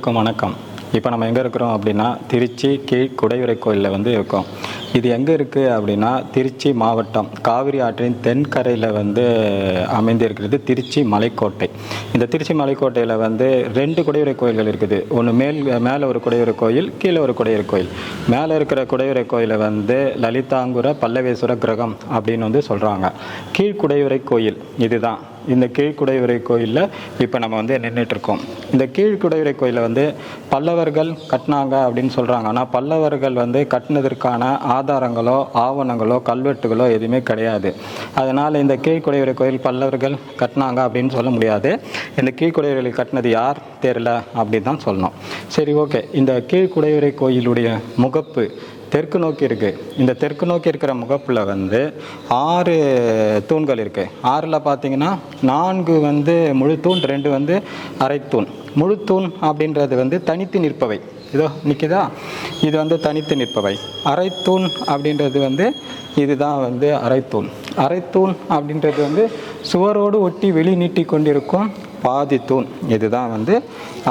அனைவருக்கும் வணக்கம். இப்போ நம்ம எங்கே இருக்கிறோம் அப்படின்னா திருச்சி கீழ் குடையுரை கோயிலில் வந்து இருக்கோம். இது எங்கே இருக்குது அப்படின்னா திருச்சி மாவட்டம் காவிரி ஆற்றின் தென்கரையில் வந்து அமைந்திருக்கிறது திருச்சி மலைக்கோட்டை. இந்த திருச்சி மலைக்கோட்டையில் வந்து ரெண்டு குடையுரை கோயில்கள் இருக்குது. ஒன்று மேல் மேலே ஒரு குடையுரை கோயில் கீழே ஒரு குடையுரை கோயில். மேலே இருக்கிற குடையுரை கோயிலை வந்து லலிதாங்குர பல்லவேஸ்வர கிரகம் அப்படின்னு வந்து சொல்கிறாங்க கீழ்குடையுரை கோயில் இதுதான். இந்த கீழ்குடையுரை கோயிலில் இப்போ நம்ம வந்து நின்றுட்டு இருக்கோம் இந்த கீழ்குடையுரை கோயிலை வந்து பல்லவர்கள் கட்டினாங்க அப்படின்னு சொல்கிறாங்க ஆனால் பல்லவர்கள் வந்து கட்டினதற்கான ஆதாரங்களோ ஆவணங்களோ கல்வெட்டுகளோ எதுவுமே கிடையாது. அதனால் இந்த கீழ்குடையுரை கோயில் பல்லவர்கள் கட்டினாங்க அப்படின்னு சொல்ல முடியாது. இந்த கீழ்குடையுரை கட்டினது யார்? தெரியல அப்படின்னு தான் சொல்லணும். சரி ஓகே. இந்த கீழ்குடையுரை கோயிலுடைய முகப்பு தெற்கு நோக்கி இருக்குது இந்த தெற்கு நோக்கி இருக்கிற முகப்பில் வந்து ஆறு தூண்கள் இருக்குது ஆறில் பார்த்தீங்கன்னா நான்கு வந்து முழு தூண் ரெண்டு வந்து அரைத்தூண் முழு தூண் அப்படின்றது வந்து தனித்து நிற்பவை. இதோ நிற்குதா இது வந்து தனித்து நிற்பவை. அரைத்தூண் அப்படின்றது வந்து இதுதான் வந்து அரைத்தூண் அரைத்தூண் அப்படின்றது வந்து சுவரோடு ஒட்டி வெளி நீட்டி கொண்டிருக்கும் பாதி தூண் இதுதான் வந்து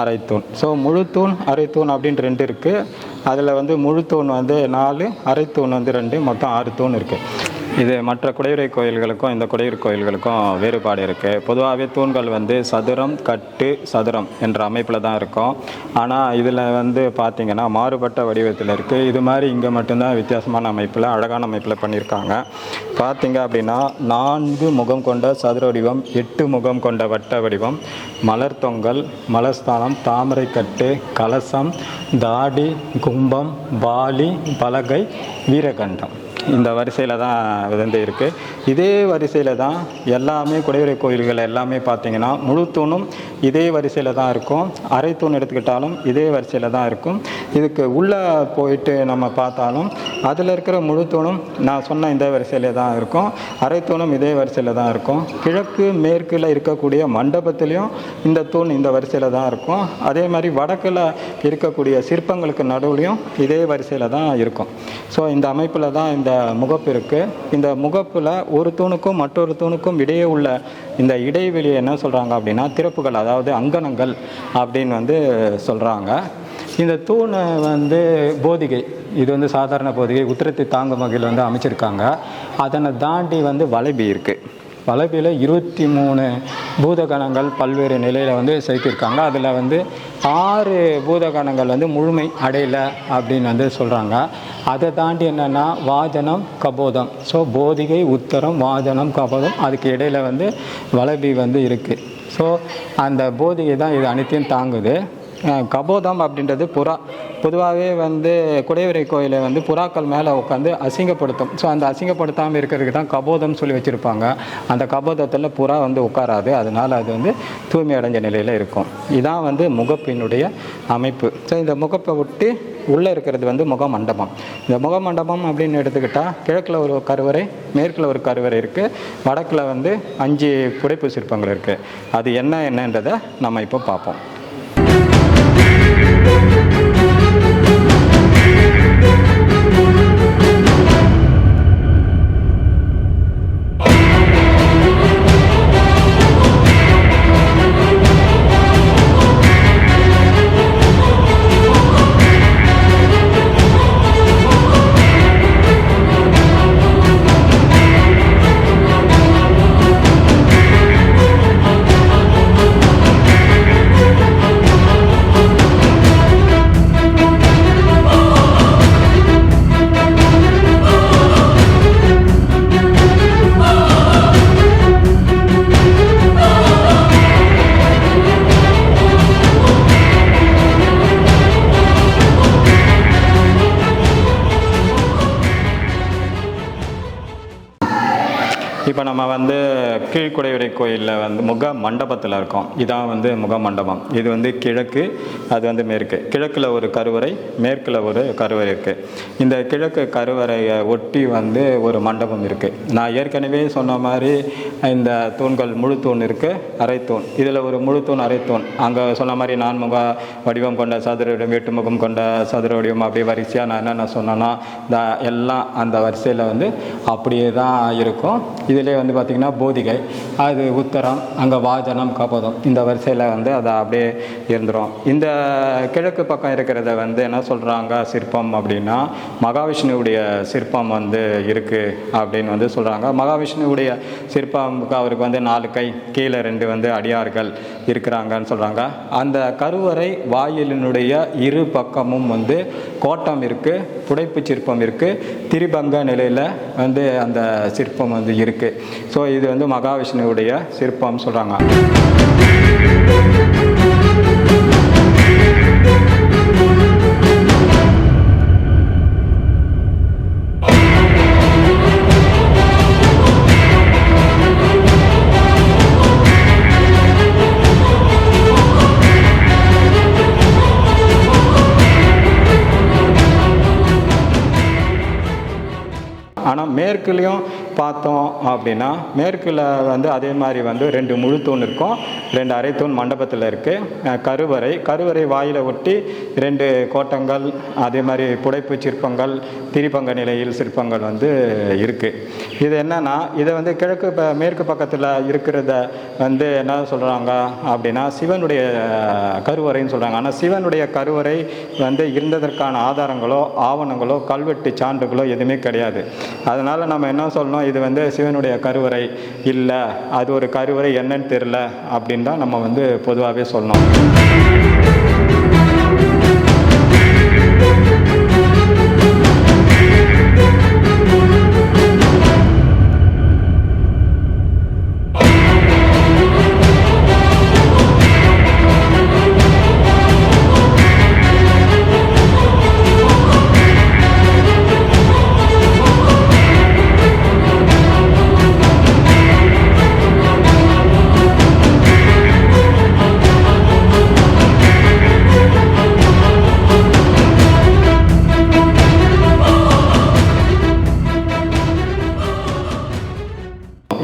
அரைத்தூண் ஸோ முழு தூண் அரைத்தூண் அப்படின்னு ரெண்டு இருக்குது அதில் வந்து முழுத்தூண் வந்து நாலு அரைத்தூண் வந்து ரெண்டு மொத்தம் ஆறு தூண் இருக்குது இது மற்ற குடையுறை கோயில்களுக்கும் இந்த குடையுரை கோயில்களுக்கும் வேறுபாடு இருக்குது பொதுவாகவே தூண்கள் வந்து சதுரம் கட்டு சதுரம் என்ற அமைப்பில் தான் இருக்கும். ஆனால் இதில் வந்து பார்த்திங்கன்னா மாறுபட்ட வடிவத்தில் இருக்குது இது மாதிரி இங்கே மட்டும்தான் வித்தியாசமான அமைப்பில் அழகான அமைப்பில் பண்ணியிருக்காங்க. பார்த்திங்க அப்படின்னா நான்கு முகம் கொண்ட சதுர வடிவம் எட்டு முகம் கொண்ட வட்ட வடிவம் மலர் தொங்கல் மலர்ஸ்தானம் தாமரைக்கட்டு கலசம் தாடி கும்பம் பாலி பலகை வீரகண்டம். இந்த வரிசையில் தான் வந்து இருக்குது இதே வரிசையில் தான் எல்லாமே குடைவரை கோயில்கள் எல்லாமே பார்த்திங்கன்னா முழு தூணும் இதே வரிசையில் தான் இருக்கும். அரை தூண் எடுத்துக்கிட்டாலும் இதே வரிசையில் தான் இருக்கும். இதுக்கு உள்ளே போயிட்டு நம்ம பார்த்தாலும் அதில் இருக்கிற முழு தூணும் நான் சொன்ன இந்த வரிசையில் தான் இருக்கும். அரை தூணும் இதே வரிசையில் தான் இருக்கும். கிழக்கு மேற்கில் இருக்கக்கூடிய மண்டபத்திலையும் இந்த தூண் இந்த வரிசையில் தான் இருக்கும். அதே மாதிரி வடக்கில் இருக்கக்கூடிய சிற்பங்களுக்கு நடுவுலையும் இதே வரிசையில் தான் இருக்கும். ஸோ இந்த அமைப்பில் தான் இந்த முகப்பு இருக்குது இந்த முகப்பில் ஒரு தூணுக்கும் மற்றொரு தூணுக்கும் இடையே உள்ள இந்த இடைவெளியை என்ன சொல்கிறாங்க அப்படின்னா திறப்புகள் அதாவது அங்கனங்கள் அப்படின்னு வந்து சொல்கிறாங்க இந்த தூணை வந்து போதிகை இது வந்து சாதாரண போதிகை உத்திரத்தை தாங்கும் வகையில் வந்து அமைச்சிருக்காங்க. அதனை தாண்டி வந்து வளைபி இருக்குது வளபியில் இருபத்தி மூணு பூதகணங்கள் பல்வேறு நிலையில் வந்து செதுக்கியிருக்காங்க. அதில் வந்து ஆறு பூதகணங்கள் வந்து முழுமை அடையலை அப்படின்னு வந்து சொல்கிறாங்க அதை தாண்டி என்னென்னா வாஜனம் கபோதம். ஸோ போதிகை உத்தரம் வாஜனம் கபோதம் அதுக்கு இடையில் வந்து வளபி வந்து இருக்குது ஸோ அந்த போதிகை தான் இது அனைத்தையும் தாங்குது. கபோதம் அப்படின்றது புறா. பொதுவாகவே வந்து குடைவரை கோயிலை வந்து புறாக்கள் மேலே உட்காந்து அசிங்கப்படுத்தும். ஸோ அந்த அசிங்கப்படுத்தாமல் இருக்கிறதுக்கு தான் கபோதம் சொல்லி வச்சுருப்பாங்க. அந்த கபோதத்தில் புறா வந்து உட்காராது. அதனால் அது வந்து தூய்மை அடைஞ்ச நிலையில் இருக்கும். இதான் வந்து முகப்பினுடைய அமைப்பு. ஸோ இந்த முகப்பை விட்டு உள்ளே இருக்கிறது வந்து முகமண்டபம். இந்த முகமண்டபம் அப்படின்னு எடுத்துக்கிட்டால் கிழக்கில் ஒரு கருவறை மேற்கில் ஒரு கருவறை இருக்குது வடக்கில் வந்து அஞ்சு புடைப்பு சிற்பங்கள் இருக்குது அது என்ன என்னன்றதை நம்ம இப்போ பார்ப்போம். கீழ்குடையுறை கோயிலில் வந்து முக மண்டபத்தில் இருக்கும். இதான் வந்து முக மண்டபம் இது வந்து கிழக்கு அது வந்து மேற்கு. கிழக்கில் ஒரு கருவறை மேற்கில் ஒரு கருவறை இருக்குது இந்த கிழக்கு கருவறையை ஒட்டி வந்து ஒரு மண்டபம் இருக்குது நான் ஏற்கனவே சொன்ன மாதிரி இந்த தூண்கள் முழு தூண் இருக்குது அரைத்தூண் இதில் ஒரு முழு தூண் அரைத்தூண் அங்கே சொன்ன மாதிரி நான்முக வடிவம் கொண்ட சதுர வடிவம் எட்டு முகம் கொண்ட சதுர வடிவம் அப்படியே வரிசையாக நான் என்னென்ன சொன்னேன்னா இந்த எல்லாம் அந்த வரிசையில் வந்து அப்படியே தான் இருக்கும். இதிலே வந்து பார்த்திங்கன்னா போதிகை. அது உத்தரம் அங்கே வாஜனம் கபதம் இந்த வரிசையில் வந்து அதை அப்படியே இருந்துரும். இந்த கிழக்கு பக்கம் இருக்கிறத வந்து என்ன சொல்கிறாங்க சிற்பம் அப்படின்னா மகாவிஷ்ணுவுடைய சிற்பம் வந்து இருக்குது அப்படின்னு வந்து சொல்கிறாங்க மகாவிஷ்ணுவுடைய சிற்பம் அவருக்கு வந்து நாலு கை கீழே ரெண்டு வந்து அடியார்கள். இருக்கிறாங்கன்னு சொல்கிறாங்க அந்த கருவறை வாயிலினுடைய இரு பக்கமும் வந்து கோட்டம் இருக்குது புடைப்பு சிற்பம் இருக்குது திரிபங்க நிலையில் வந்து அந்த சிற்பம் வந்து இருக்குது ஸோ இது வந்து மகாவிஷ்ணுவுடைய சிற்பம் சொல்கிறாங்க பார்த்தோம் அப்படின்னா மேற்கில் வந்து அதே மாதிரி வந்து ரெண்டு முழு தூண் இருக்கும். ரெண்டு அரை தூண் மண்டபத்தில் இருக்குது கருவறை. கருவறை வாயில் ஒட்டி ரெண்டு கோட்டங்கள் அதே மாதிரி புடைப்பு சிற்பங்கள் திரிபங்க நிலையில் சிற்பங்கள் வந்து இருக்குது இது என்னன்னா இதை வந்து கிழக்கு ப- மேற்கு பக்கத்தில் இருக்கிறத வந்து என்ன சொல்கிறாங்க அப்படின்னா சிவனுடைய கருவறைன்னு சொல்கிறாங்க ஆனால் சிவனுடைய கருவறை வந்து இருந்ததற்கான ஆதாரங்களோ ஆவணங்களோ கல்வெட்டு சான்றுகளோ எதுவுமே கிடையாது. அதனால் நம்ம என்ன சொல்லணும் இது வந்து சிவனுடைய கருவறை இல்லை. அது ஒரு கருவறை என்னன்னு தெரில அப்படின்னு தான் நம்ம வந்து பொதுவாகவே சொல்லணும்.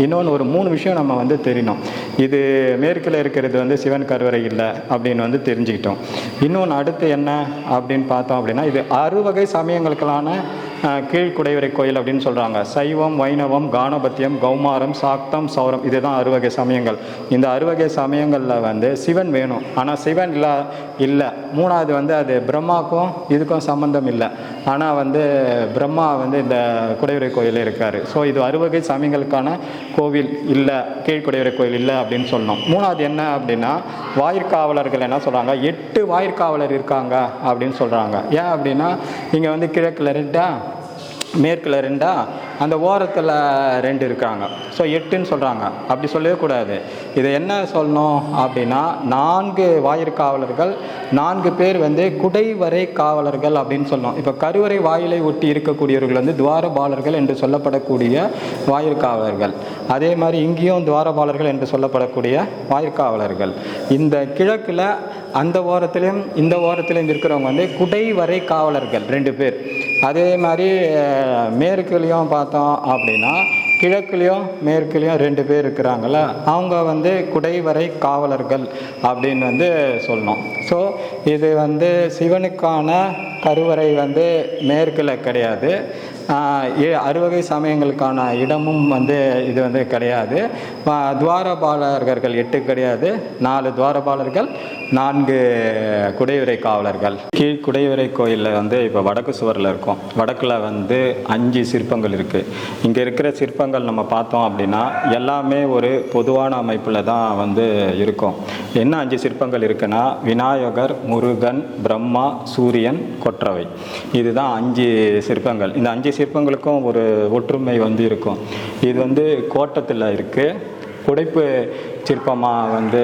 இன்னொன்று ஒரு மூணு விஷயம் நம்ம வந்து தெரியணும் இது மேற்கில் இருக்கிறது வந்து சிவன் கருவறை இல்லை அப்படின்னு வந்து தெரிஞ்சுக்கிட்டோம். இன்னொன்று அடுத்து என்ன அப்படின்னு பார்த்தோம் அப்படின்னா இது அறுவகை சமயங்களுக்கான கீழ்குடைவரை கோயில் அப்படின்னு சொல்கிறாங்க சைவம் வைணவம் கானபத்தியம் கௌமாரம் சாக்தம் சௌரம் இதுதான் அறுவகை சமயங்கள். இந்த அறுவகை சமயங்களில் வந்து சிவன் வேணும். ஆனால் சிவன் இல்லை இல்லை. மூணாவது வந்து அது பிரம்மாக்கும் இதுக்கும் சம்பந்தம் இல்லை. ஆனால் வந்து பிரம்மா வந்து இந்த குடைவரை கோயில் இருக்கார். ஸோ இது அறுவகை சாமிகளுக்கான கோவில் இல்லை கீழ்குடைவரை கோயில் இல்லை அப்படின்னு சொன்னோம் மூணாவது என்ன அப்படின்னா வாயிற்காவலர்கள் என்ன சொல்கிறாங்க எட்டு வாயிற்காவலர் இருக்காங்க அப்படின்னு சொல்கிறாங்க ஏன் அப்படின்னா இங்கே வந்து கிழக்கில் ரெண்டா மேற்கில் ரெண்டா அந்த ஓரத்தில் ரெண்டு இருக்காங்க. ஸோ எட்டுன்னு சொல்கிறாங்க அப்படி சொல்லவே கூடாது. இதை என்ன சொல்லணும் அப்படின்னா நான்கு வாயிற்காவலர்கள் நான்கு பேர் வந்து குடைவரை காவலர்கள் அப்படின்னு சொல்லணும். இப்போ கருவறை வாயிலை ஒட்டி இருக்கக்கூடியவர்கள் வந்து துவாரபாலர்கள் என்று சொல்லப்படக்கூடிய வாயிற்காவலர்கள் அதே மாதிரி இங்கேயும் துவாரபாலர்கள் என்று சொல்லப்படக்கூடிய வாயிற்காவலர்கள் இந்த கிழக்கில் அந்த ஓரத்திலையும் இந்த ஓரத்திலையும் இருக்கிறவங்க வந்து குடைவரை காவலர்கள் ரெண்டு பேர். அதே மாதிரி மேற்குலேயும் மேற்குலேயும் பார்த்தோம் அப்படின்னா கிழக்குலேயும் மேற்குலேயும் ரெண்டு பேர் இருக்கிறாங்கல்ல அவங்க வந்து குடைவரை காவலர்கள் அப்படின்னு வந்து சொல்லணும். ஸோ இது வந்து சிவனுக்கான கருவறை வந்து மேற்கில் கிடையாது. அறுவகை சமயங்களுக்கான இடமும் வந்து இது வந்து கிடையாது. துவாரபாலகர்கள் எட்டு கிடையாது. நாலு துவாரபாலர்கள் நான்கு குடையுறை காவலர்கள். கீழ் குடையுறை கோயிலில் வந்து இப்போ வடக்கு சுவரில் இருக்கும். வடக்கில் வந்து அஞ்சு சிற்பங்கள் இருக்குது இங்கே இருக்கிற சிற்பங்கள் நம்ம பார்த்தோம் அப்படின்னா எல்லாமே ஒரு பொதுவான அமைப்பில் தான் வந்து இருக்கும். என்ன அஞ்சு சிற்பங்கள் இருக்குன்னா விநாயகர் முருகன் பிரம்மா சூரியன் கொற்றவை. இதுதான் அஞ்சு சிற்பங்கள். இந்த அஞ்சு சிற்பங்களுக்கும் ஒரு ஒற்றுமை வந்து இருக்கும். இது வந்து கோட்டத்தில் இருக்குது புடைப்பு சிற்பமாக வந்து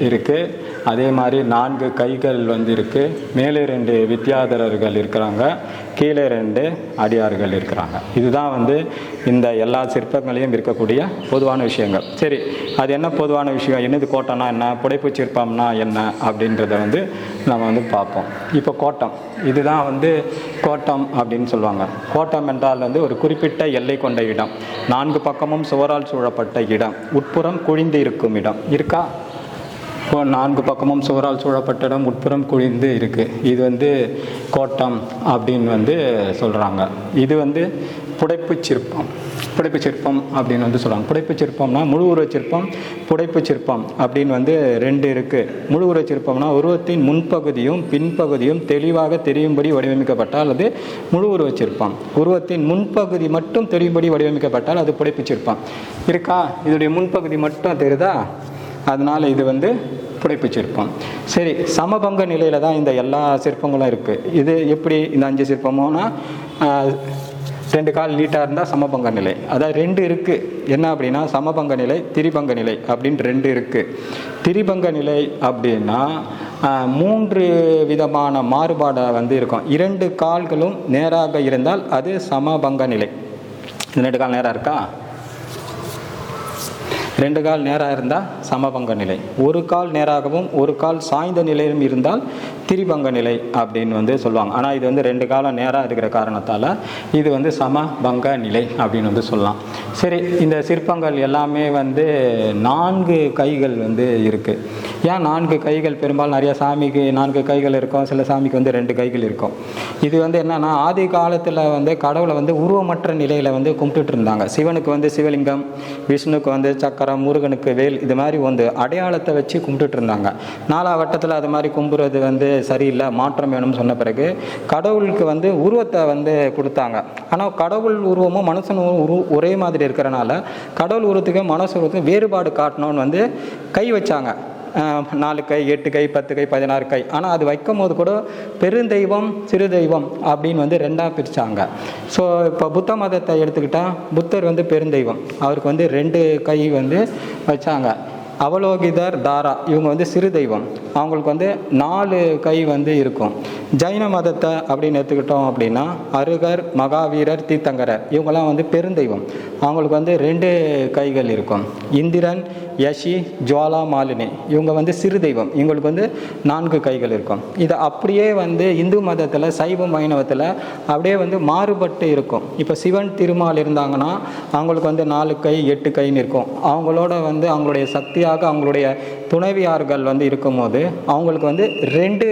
இருக்குது அதே மாதிரி நான்கு கைகள் வந்து இருக்குது மேலே ரெண்டு வித்யாதரர்கள் இருக்கிறாங்க. கீழே ரெண்டு அடியார்கள் இருக்கிறாங்க. இதுதான் வந்து இந்த எல்லா சிற்பங்களையும் இருக்கக்கூடிய பொதுவான விஷயங்கள். சரி அது என்ன பொதுவான விஷயம்? என்னது கோட்டம்னா என்ன? புடைப்பு சிற்பம்னா என்ன? அப்படின்றத வந்து நம்ம வந்து பார்ப்போம். இப்போ கோட்டம். இதுதான் வந்து கோட்டம் அப்படின்னு சொல்லுவாங்க. கோட்டம் என்றால் வந்து ஒரு குறிப்பிட்ட எல்லை கொண்ட இடம். நான்கு பக்கமும் சுவரால் சூழப்பட்ட இடம். உட்புறம் குழிந்து இருக்கும் இடம். இருக்கா? இப்போ நான்கு பக்கமும் சுவரால் சூழப்பட்ட இடம் உட்புறம் குழிந்து இருக்குது இது வந்து கோட்டம் அப்படின்னு வந்து சொல்கிறாங்க இது வந்து புடைப்பு சிற்பம். புடைப்புச் சிற்பம் அப்படின்னு வந்து சொல்லுவாங்க. புடைப்புச் சிற்பம்னா முழு உருவச் சிற்பம் புடைப்புச் சிற்பம் அப்படின்னு வந்து ரெண்டு இருக்குது முழு உருவச் சிற்பம்னா உருவத்தின் முன்பகுதியும் பின்பகுதியும் தெளிவாக தெரியும்படி வடிவமைக்கப்பட்டால் அது முழு உருவச் சிற்பம். உருவத்தின் முன்பகுதி மட்டும் தெரியும்படி வடிவமைக்கப்பட்டால் அது புடைப்புச் சிற்பம். இருக்கா? இதோடைய முன்பகுதி மட்டும் தெரியுதா? அதனால் இது வந்து புடைப்புச் சிற்பம். சரி சமபங்க நிலையில் தான் இந்த எல்லா சிற்பங்களும் இருக்குது இது எப்படி இந்த அஞ்சு சிற்பமும்னா ரெண்டு கால் நீட்டாக இருந்தால் சமபங்க நிலை. அதாவது ரெண்டு இருக்குது என்ன அப்படின்னா சமபங்க நிலை திரிபங்க நிலை அப்படின்னு ரெண்டு இருக்குது திரிபங்க நிலை அப்படின்னா மூன்று விதமான மாறுபாடை வந்து இருக்கும். இரண்டு கால்களும் நேராக இருந்தால் அது சமபங்க நிலை. ரெண்டு கால் நேராக இருக்கா? ரெண்டு கால் நேராக இருந்தால் சமபங்க நிலை. ஒரு கால் நேராகவும் ஒரு கால் சாய்ந்த நிலையிலும் இருந்தால் திரிபங்க நிலை அப்படின்னு வந்து சொல்லுவாங்க. ஆனால் இது வந்து ரெண்டு காலம் நேராக இருக்கிற காரணத்தால் இது வந்து சமபங்க நிலை அப்படின்னு வந்து சொல்லலாம். சரி இந்த சிற்பங்கள் எல்லாமே வந்து நான்கு கைகள் வந்து இருக்குது ஏன் நான்கு கைகள்? பெரும்பாலும் நிறைய சாமிக்கு நான்கு கைகள் இருக்கும். சில சாமிக்கு வந்து ரெண்டு கைகள் இருக்கும். இது வந்து என்னென்னா ஆதி காலத்தில் வந்து கடவுளை வந்து உருவமற்ற நிலையில் வந்து கும்பிட்டுட்டு இருந்தாங்க. சிவனுக்கு வந்து சிவலிங்கம் விஷ்ணுக்கு வந்து சக்கர சக்கரம் முருகனுக்கு வேல் இது மாதிரி வந்து அடையாளத்தை வச்சு கும்பிட்டுட்டு இருந்தாங்க. நாலா வட்டத்தில் அது மாதிரி கும்புறது வந்து சரியில்லை மாற்றம் வேணும்னு சொன்ன பிறகு கடவுளுக்கு வந்து உருவத்தை வந்து கொடுத்தாங்க. ஆனால் கடவுள் உருவமும் மனுஷன் உரு ஒரே மாதிரி இருக்கிறனால கடவுள் உருவத்துக்கு மனசு உருவத்துக்கு வேறுபாடு காட்டணும்னு வந்து கை வச்சாங்க. நாலு கை எட்டு கை பத்து கை பதினாறு கை. ஆனால் அது வைக்கும் போது கூட பெருந்தெய்வம் சிறு தெய்வம் அப்படின்னு வந்து ரெண்டாக பிரித்தாங்க ஸோ இப்போ புத்த மதத்தை எடுத்துக்கிட்டால் புத்தர் வந்து பெருந்தெய்வம். அவருக்கு வந்து ரெண்டு கை வந்து வச்சாங்க. அவலோகிதர் தாரா இவங்க வந்து சிறு தெய்வம். அவங்களுக்கு வந்து நாலு கை வந்து இருக்கும். ஜைன மதத்தை அப்படின்னு எடுத்துக்கிட்டோம் அப்படின்னா அருகர் மகாவீரர் தீர்த்தங்கரர் இவங்கெல்லாம் வந்து பெருந்தெய்வம். அவங்களுக்கு வந்து ரெண்டு கைகள் இருக்கும். இந்திரன் யஷி ஜுவாலா மாலினி. இவங்க வந்து சிறு தெய்வம். இவங்களுக்கு வந்து நான்கு கைகள் இருக்கும். இதை அப்படியே வந்து இந்து மதத்தில் சைவ வைணவத்தில் அப்படியே வந்து மாறுபட்டு இருக்கும். இப்போ சிவன் திருமால் இருந்தாங்கன்னா அவங்களுக்கு வந்து நாலு கை எட்டு கைன்னு இருக்கும். அவங்களோட வந்து அவங்களுடைய சக்தியாக அவங்களுடைய துணைவியார்கள் வந்து இருக்கும்போது அவங்களுக்கு வந்து ரெண்டு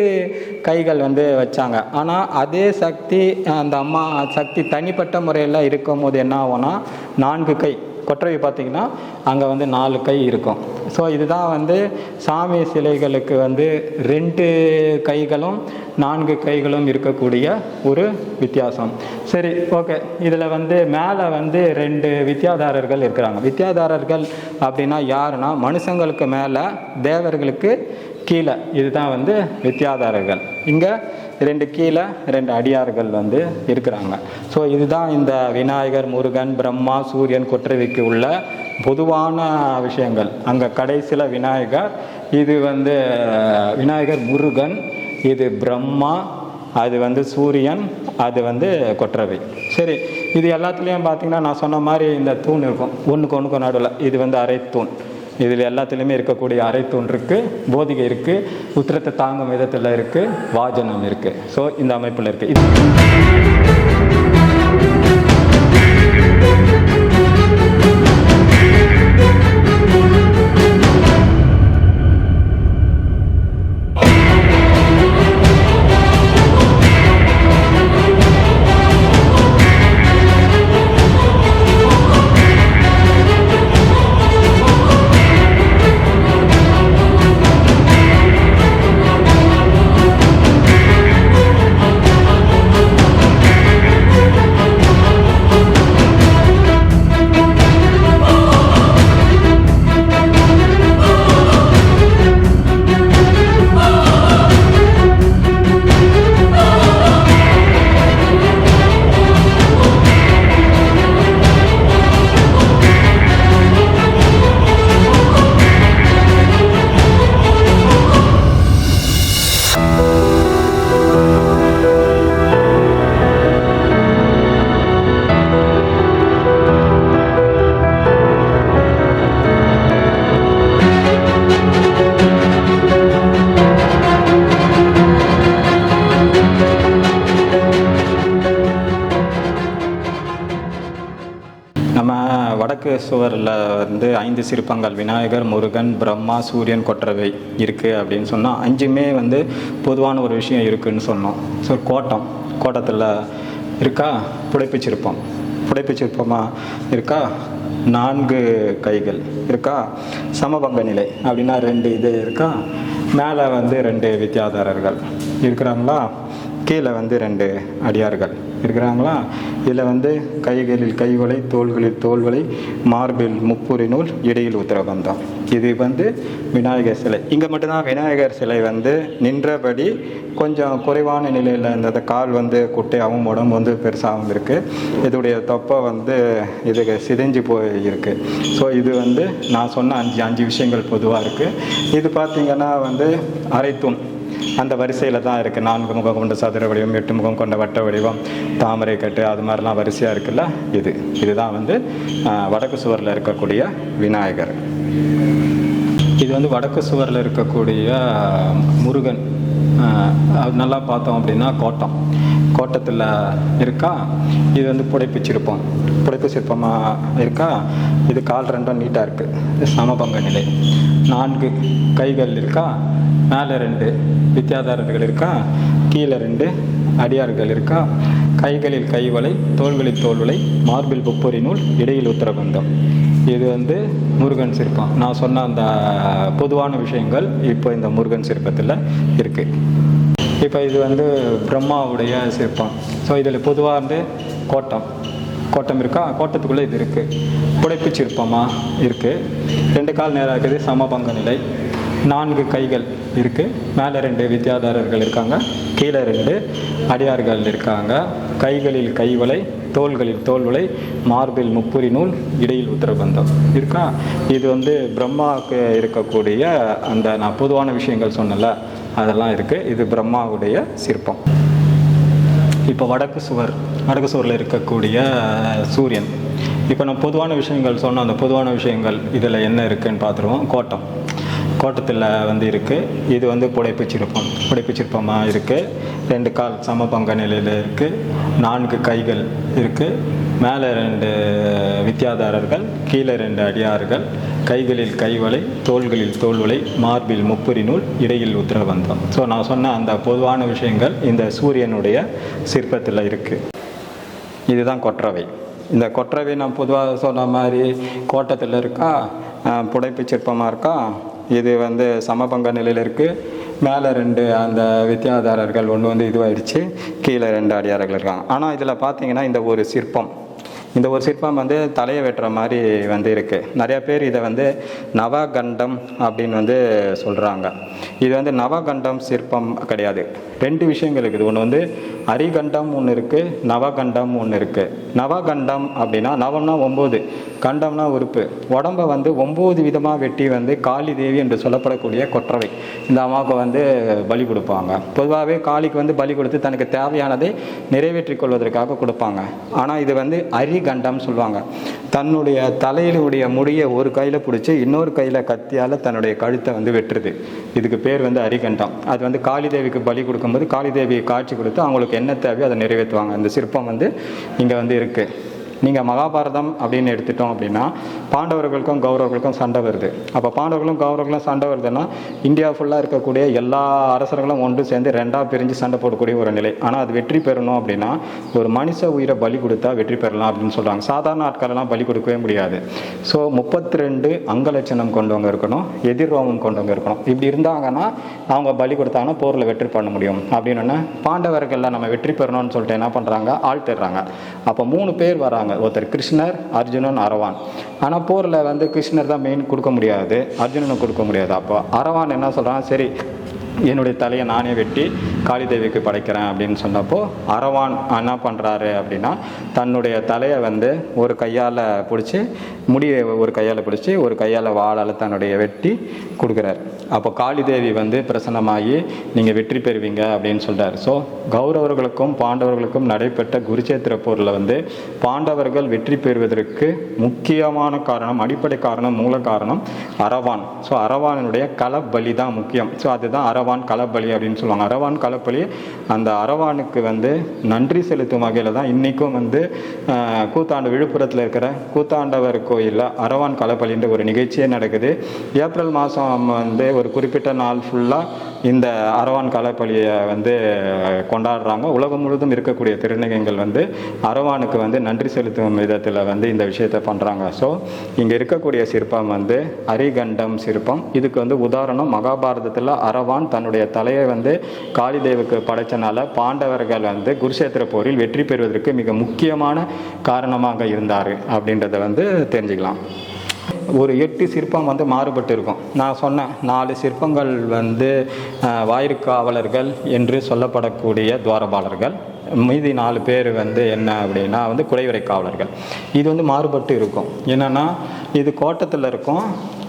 கைகள் வந்து வச்சாங்க. ஆனால் அதே சக்தி அந்த அம்மா சக்தி தனிப்பட்ட முறையில் இருக்கும் போது என்ன ஆகும்னா நான்கு கை. கொற்றவை பார்த்தீங்கன்னா அங்கே வந்து நாலு கை இருக்கும். ஸோ இதுதான் வந்து சாமி சிலைகளுக்கு வந்து ரெண்டு கைகளும் நான்கு கைகளும் இருக்கக்கூடிய ஒரு வித்தியாசம். சரி ஓகே இதில் வந்து மேலே வந்து ரெண்டு வித்தியாதாரர்கள் இருக்கிறாங்க. வித்தியாதாரர்கள் அப்படின்னா யாருன்னா மனுஷங்களுக்கு மேலே தேவர்களுக்கு கீழே. இதுதான் வந்து வித்தியாதாரர்கள் இங்கே ரெண்டு கீழே ரெண்டு அடியார்கள் வந்து இருக்கிறாங்க. ஸோ இதுதான் இந்த விநாயகர் முருகன் பிரம்மா சூரியன் கொற்றவைக்கு உள்ள பொதுவான விஷயங்கள். அங்கே கடைசியில் விநாயகர் இது வந்து விநாயகர் முருகன் இது பிரம்மா அது வந்து சூரியன் அது வந்து கொற்றவை. சரி இது எல்லாத்துலேயும் பார்த்தீங்கன்னா நான் சொன்ன மாதிரி இந்த தூண் இருக்கும். ஒன்றுக்கு ஒன்றுக்கு நடுவில். இது வந்து அரை தூண் இதில் எல்லாத்துலேயுமே இருக்கக்கூடிய அரைத்தூண் இருக்குது போதிகை இருக்குது உத்திரத்தை தாங்கும் விதத்தில் இருக்குது வாஜனம் இருக்குது ஸோ இந்த அமைப்பில் இருக்குது இது சிற்பங்கள். விநாயகர் முருகன் பிரம்மா சூரியன் கொற்றவை இருக்குது அப்படின்னு சொன்னால் அஞ்சுமே வந்து பொதுவான ஒரு விஷயம் இருக்குன்னு சொன்னோம். ஸோ கோட்டம். கோட்டத்தில் இருக்கா? புடைப்புச் சிற்பம். புடைப்பு சிற்பமாக இருக்கா? நான்கு கைகள். இருக்கா? சமபங்க நிலை அப்படின்னா ரெண்டு இது இருக்கா? மேலே வந்து ரெண்டு வித்தியாதாரர்கள். இருக்கிறாங்களா? கீழே வந்து ரெண்டு அடியார்கள். இருக்கிறாங்களா? இதில் வந்து கைகளில் கைவலை தோள்களில் தோள்வளை மார்பில் முப்புரி நூல் இடையில் உத்தரபந்தம் இது வந்து விநாயகர் சிலை. இங்கே மட்டும்தான் விநாயகர் சிலை வந்து நின்றபடி கொஞ்சம் குறைவான நிலையில் இருந்தது கால் வந்து குட்டையாகவும் உடம்பு வந்து பெருசாகவும் இருக்குது இதோடைய தொப்பை வந்து இதுக்கு சிதைஞ்சு போயிருக்கு. ஸோ இது வந்து நான் சொன்ன அஞ்சு அஞ்சு விஷயங்கள் பொதுவாக இருக்குது இது பார்த்திங்கன்னா வந்து அரைத்தூண். அந்த வரிசையில் தான் இருக்குது நான்கு முகம் கொண்ட சதுர வடிவம் எட்டு முகம் கொண்ட வட்ட வடிவம் தாமரை கட்டு அது மாதிரிலாம் வரிசையாக இருக்குல்ல? இது. இதுதான் வந்து வடக்கு சுவரில் இருக்கக்கூடிய விநாயகர். இது வந்து வடக்கு சுவரில் இருக்கக்கூடிய முருகன். நல்லா பார்த்தோம் அப்படின்னா கோட்டம். கோட்டத்தில் இருக்கா? இது வந்து புடைப்பு சிற்பம். புடைப்பு சிற்பமாக இருக்கா? இது கால் ரெண்டும் நீட்டாக இருக்குது சமபங்க நிலை. நான்கு கைகள் இருக்கா? மேலே ரெண்டு வித்தியாதாரர்கள் இருக்கா? கீழே ரெண்டு அடியார்கள் இருக்கா? கைகளில் கைவலை தோள்களில் தோல்வலை மார்பில் புப்பொறி நூல் இடையில் உத்தரபந்தம். இது வந்து முருகன் சிற்பம். நான் சொன்ன அந்த பொதுவான விஷயங்கள் இப்போ இந்த முருகன் சிற்பத்தில் இருக்குது இப்போ இது வந்து பிரம்மாவுடைய சிற்பம். ஸோ இதில் பொதுவாக வந்து கோட்டம். கோட்டம் இருக்கா? கோட்டத்துக்குள்ளே இது இருக்குது புடைப்பு சிற்பமாக இருக்குது ரெண்டு கால் நேரம் இருக்குது சமபங்க நிலை. நான்கு கைகள் இருக்குது மேலே ரெண்டு வித்யாதாரர்கள் இருக்காங்க. கீழே ரெண்டு அடியார்கள் இருக்காங்க. கைகளில் கைவலை தோள்களில் தோல்வலை மார்பில் முப்புரி நூல் இடையில் உத்தரபந்தம். இருக்கா? இது வந்து பிரம்மாவுக்கு இருக்கக்கூடிய அந்த நான் பொதுவான விஷயங்கள் சொன்னல அதெல்லாம் இருக்குது இது பிரம்மாவுடைய சிற்பம். இப்போ வடக்கு சுவர் வடக்கு சுவரில் இருக்கக்கூடிய சூரியன். இப்போ நான் பொதுவான விஷயங்கள் சொன்ன அந்த பொதுவான விஷயங்கள் இதில் என்ன இருக்குன்னு பார்த்துருவோம். கோட்டம். கோட்டத்தில் வந்து இருக்குது இது வந்து புடைப்பு சிற்பம். சிற்பமாக இருக்குது ரெண்டு கால் சமபங்க நிலையில் இருக்குது நான்கு கைகள் இருக்குது மேலே ரெண்டு வித்தியாதாரர்கள் கீழே ரெண்டு அடியார்கள். கைகளில் கைவலை தோள்களில் தோல்வலை மார்பில் முப்புரி நூல் இடையில் உத்தரவந்தம். ஸோ நான் சொன்ன அந்த பொதுவான விஷயங்கள் இந்த சூரியனுடைய சிற்பத்தில் இருக்குது இதுதான் கொற்றவை. இந்த கொற்றவை நான் பொதுவாக சொன்ன மாதிரி கோட்டத்தில் இருக்கா? புடைப்பு சிற்பமாக இருக்கா? இது வந்து சமபங்க நிலையில் இருக்குது மேலே ரெண்டு அந்த வித்தியாதாரர்கள் ஒன்று வந்து இதுவாகிடுச்சு கீழே ரெண்டு அடியார்கள் இருக்காங்க. ஆனால் இதில் பார்த்தீங்கன்னா இந்த ஒரு சிற்பம். இந்த ஒரு சிற்பம் வந்து தலையை வெட்டுற மாதிரி வந்து இருக்குது நிறையா பேர் இதை வந்து நவகண்டம் அப்படின்னு வந்து சொல்கிறாங்க இது வந்து நவகண்டம் சிற்பம் கிடையாது. ரெண்டு விஷயங்கள் இருக்குது. ஒன்று வந்து அரிகண்டம் ஒன்று இருக்குது நவகண்டம் ஒன்று இருக்குது நவகண்டம் அப்படின்னா நவம்னா ஒம்பது கண்டம்னா உறுப்பு. உடம்ப வந்து ஒம்பது விதமாக வெட்டி வந்து காளி தேவி என்று சொல்லப்படக்கூடிய கொற்றவை. இந்த அம்மாவுக்கு வந்து பலி கொடுப்பாங்க. பொதுவாகவே காளிக்கு வந்து பலி கொடுத்து தனக்கு தேவையானதை நிறைவேற்றி கொள்வதற்காக கொடுப்பாங்க. ஆனால் இது வந்து அரி அரிகண்டம் சொல்லுவாங்க. தன்னுடைய தலையிலுடைய முடியை ஒரு கையில் பிடிச்சி இன்னொரு கையில் கத்தியால் தன்னுடைய கழுத்தை வந்து வெட்டுறது. இதுக்கு பேர் வந்து அரிகண்டம். அது வந்து காளிதேவிக்கு பலி கொடுக்கும்போது காளிதேவியை காட்சி கொடுத்து அவங்களுக்கு என்ன தேவையோ அதை நிறைவேற்றுவாங்க. அந்த சிற்பம் வந்து இங்கே வந்து இருக்குது நீங்கள் மகாபாரதம் அப்படின்னு எடுத்துட்டோம் அப்படின்னா பாண்டவர்களுக்கும் கௌரவர்களுக்கும் சண்டை வருது. அப்போ பாண்டவர்களும் கௌரவர்களும் சண்டை வருதுன்னா இந்தியா ஃபுல்லாக இருக்கக்கூடிய எல்லா அரசர்களும் ஒன்று சேர்ந்து ரெண்டாக பிரிஞ்சு சண்டை போடக்கூடிய ஒரு நிலை. ஆனால் அது வெற்றி பெறணும் அப்படின்னா ஒரு மனுஷ உயிரை பலி கொடுத்தா வெற்றி பெறலாம் அப்படின்னு சொல்கிறாங்க சாதாரண ஆட்களெல்லாம் பலி கொடுக்கவே முடியாது. ஸோ முப்பத்தி ரெண்டு அங்கலட்சணம் கொண்டவங்க இருக்கணும் எதிர்ரோமம் கொண்டவங்க இருக்கணும். இப்படி இருந்தாங்கன்னா அவங்க பலி கொடுத்தாங்கன்னா போரில் வெற்றி பண்ண முடியும். அப்படின்னு பாண்டவர்களில் நம்ம வெற்றி பெறணும்னு சொல்லிட்டு என்ன பண்ணுறாங்க ஆள் தேடுறாங்க அப்போ மூணு பேர் வராங்க. ஒருத்தர் கிருஷ்ணர் அர்ஜுனன் அரவான். ஆனால் போரில் வந்து கிருஷ்ணர் தான் மெயின் கொடுக்க முடியாது. அர்ஜுனனுக்கு கொடுக்க முடியாது. அப்போ அரவான் என்ன சொல்கிறான் சரி என்னுடைய தலையை நானே வெட்டி காளிதேவிக்கு படைக்கிறேன் அப்படின்னு சொன்னப்போ அரவான் என்ன பண்ணுறாரு அப்படின்னா தன்னுடைய தலையை வந்து ஒரு கையால் பிடிச்சி முடியை ஒரு கையால் பிடிச்சி ஒரு கையால் வாழால் தன்னுடைய வெட்டி கொடுக்குறாரு. அப்போ காளிதேவி வந்து பிரசன்னமாகி நீங்கள் வெற்றி பெறுவீங்க அப்படின்னு சொல்கிறார் ஸோ கௌரவர்களுக்கும் பாண்டவர்களுக்கும் நடைபெற்ற குருச்சேத்திர போரில் வந்து பாண்டவர்கள் வெற்றி பெறுவதற்கு முக்கியமான காரணம் அடிப்படை காரணம் மூல காரணம் அரவான். ஸோ அரவானுடைய களப்பலி தான் முக்கியம். ஸோ அதுதான் அரவான் களப்பலி அப்படின்னு சொல்லுவாங்க. அரவான் களப்பலி அந்த அரவானுக்கு வந்து நன்றி செலுத்தும் வகையில் தான் இன்றைக்கும் வந்து கூத்தாண்ட கூத்தாண்டு விழுப்புரத்தில் இருக்கிற கூத்தாண்டவர் கோயிலில் அரவான் களப்பலின்ற ஒரு நிகழ்ச்சியே நடக்குது. ஏப்ரல் மாதம் வந்து ஒரு குறிப்பிட்ட நாள் ஃபுல்லாக இந்த அரவான் கலைப்பள்ளியை வந்து கொண்டாடுறாங்க. உலகம் முழுவதும் இருக்கக்கூடிய திருநங்கைகள் வந்து அரவானுக்கு வந்து நன்றி செலுத்தும் விதத்தில் வந்து இந்த விஷயத்தை பண்ணுறாங்க ஸோ இங்கே இருக்கக்கூடிய சிற்பம் வந்து அரிகண்டம் சிற்பம். இதுக்கு வந்து உதாரணம் மகாபாரதத்தில் அரவான் தன்னுடைய தலையை வந்து காளிதேவுக்கு படைச்சனால பாண்டவர்கள் வந்து குருஷேத்திர போரில் வெற்றி பெறுவதற்கு மிக முக்கியமான காரணமாக இருந்தார் அப்படின்றத வந்து தெரிஞ்சுக்கலாம். ஒரு எட்டு சிற்பம் வந்து மாறுபட்டு இருக்கும் நான் சொன்னேன் நாலு சிற்பங்கள் வந்து வாயிற்காவலர்கள் என்று சொல்லப்படக்கூடிய துவாரபாலர்கள். மீதி நாலு பேர் வந்து என்ன அப்படின்னா வந்து குடைவரை காவலர்கள் இது வந்து மாறுபட்டு இருக்கும். என்னென்னா இது கோட்டத்தில் இருக்கும்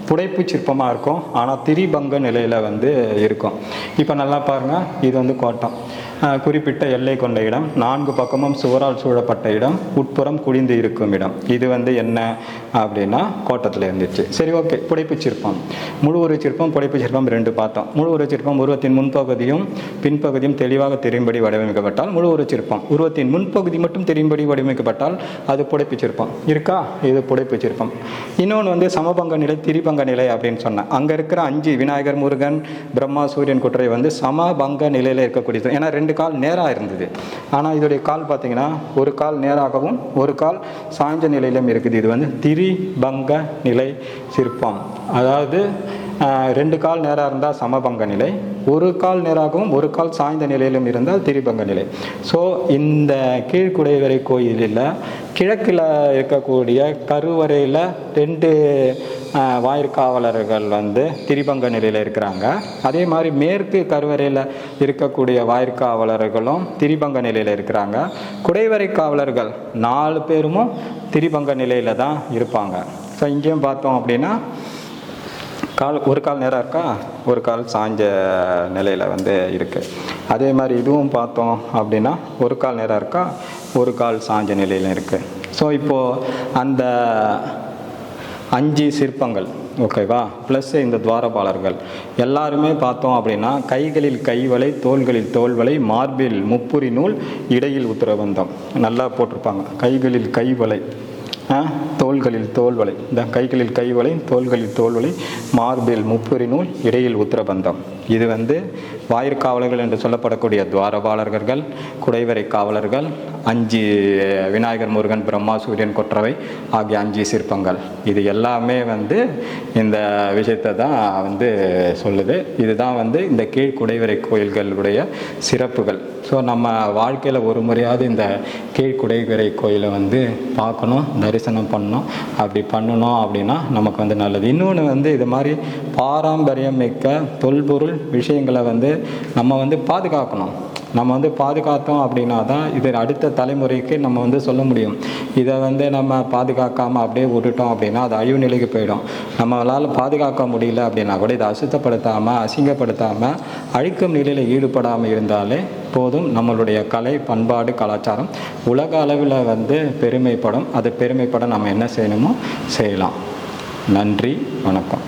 புடைப்பு சிற்பமாக இருக்கும் ஆனால் திரிபங்க நிலையில் வந்து இருக்கும். இப்போ நல்லா பாருங்கள் இது வந்து கோட்டம். குறிப்பிட்ட எல்லை கொண்ட இடம். நான்கு பக்கமும் சுவரால் சூழப்பட்ட இடம். உட்புறம் குடிந்து இருக்கும் இடம். இது வந்து என்ன அப்படின்னா கோட்டத்தில் இருந்துச்சு. சரி ஓகே. புடைப்பு சிற்பம். முழு ஒரு சிற்பம் புடைப்பு சிற்பம் ரெண்டு பார்த்தோம். முழு ஒரு சிற்பம் உருவத்தின் முன்பகுதியும் பின்பகுதியும் தெளிவாக தெரியும்படி வடிவமைக்கப்பட்டால் முழு ஒரு சிற்பம். உருவத்தின் முன்பகுதி மட்டும் தெரியும்படி வடிவமைக்கப்பட்டால் அது புடைப்பு சிற்பம். இருக்கா? இது புடைப்பு சிற்பம். இன்னொன்று வந்து சமபங்க நிலை திரிபங்க நிலை அப்படின்னு சொன்னேன். அங்கே இருக்கிற அஞ்சு விநாயகர் முருகன் பிரம்மா சூரியன் குற்றை வந்து சமபங்க நிலையில் இருக்கக்கூடியது. ஏன்னா ரெண்டு கால் நேராக இருந்தது. ஆனால் இதோடைய கால் பார்த்தீங்கன்னா ஒரு கால் நேராகவும் ஒரு கால் சாய்ந்த நிலையிலும் இருக்குது. இது வந்து திரிபங்க நிலை சிற்பம். அதாவது ரெண்டு கால் நேராக இருந்தால் சமபங்க நிலை ஒரு கால் நேராகவும் ஒரு கால் சாய்ந்த நிலையிலும் இருந்தால் திரிபங்க நிலை. ஸோ இந்த கீழ்குடைவரை கோயிலில் கிழக்கில் இருக்கக்கூடிய கருவறையில் ரெண்டு வாயிற்காவலர்கள் வந்து திரிபங்க நிலையில் இருக்கிறாங்க. அதே மாதிரி மேற்கு கருவறையில் இருக்கக்கூடிய வாயிற்காவலர்களும் திரிபங்க நிலையில் இருக்கிறாங்க. குடைவரை காவலர்கள் நாலு பேருமும் திரிபங்க நிலையில் தான் இருப்பாங்க. ஸோ இங்கேயும் பார்த்தோம் அப்படின்னா கால் ஒரு கால் நேராக இருக்கா? ஒரு கால் சாய்ஞ்ச நிலையில் வந்து இருக்குது அதே மாதிரி இதுவும் பார்த்தோம் அப்படின்னா ஒரு கால் நேராக இருக்கா? ஒரு கால் சாய்ஞ்ச நிலையில் இருக்குது ஸோ இப்போது அந்த அஞ்சு சிற்பங்கள் ஓகேவா ப்ளஸ் இந்த துவாரபாலர்கள் எல்லாருமே பார்த்தோம் அப்படின்னா கைகளில் கைவலை தோள்களில் தோல்வலை மார்பில் முப்புரி நூல் இடையில் உத்தரவந்தம். நல்லா போட்டிருப்பாங்க. கைகளில் கைவலை. ஆ, தோள்களில் தோல்வலை இந்த கைகளில் கைவலை தோள்களில் தோல்வலை மார்பில் முப்புரி நூல் இடையில் உத்தரபந்தம். இது வந்து வாயிற்காவலர்கள் என்று சொல்லப்படக்கூடிய துவாரபாலர்கள் குடைவரை காவலர்கள் அஞ்சு விநாயகர் முருகன் பிரம்மா சூரியன் கொற்றவை ஆகிய அஞ்சு சிற்பங்கள். இது எல்லாமே வந்து இந்த விஷயத்தை தான் வந்து சொல்லுது. இதுதான் வந்து இந்த கீழ் குடைவரை கோயில்களுடைய சிறப்புகள். ஸோ நம்ம வாழ்க்கையில் ஒரு முறையாவது இந்த கீழ் குடைவரை கோயிலை வந்து பார்க்கணும் தரிசனம் பண்ணணும். அப்படி பண்ணணும் அப்படின்னா நமக்கு வந்து நல்லது. இன்னொன்று வந்து இது மாதிரி பாரம்பரியம் மிக்க தொல்பொருள் விஷயங்களை வந்து நம்ம வந்து பாதுகாக்கணும். நம்ம வந்து பாதுகாத்தோம் அப்படின்னா தான் இது அடுத்த தலைமுறைக்கு நம்ம வந்து சொல்ல முடியும். இதை வந்து நம்ம பாதுகாக்காமல் அப்படியே விட்டுட்டோம் அப்படின்னா அது அழிவு நிலைக்கு போயிடும். நம்மளால் பாதுகாக்க முடியல அப்படின்னா கூட இதை அசுத்தப்படுத்தாமல் அசிங்கப்படுத்தாமல் அழிக்கும் நிலையில் ஈடுபடாமல் இருந்தாலே போதும் நம்மளுடைய கலை பண்பாடு கலாச்சாரம் உலக அளவில் வந்து பெருமைப்படும். அது பெருமைப்பட நம்ம என்ன செய்யணுமோ செய்யலாம். நன்றி வணக்கம்.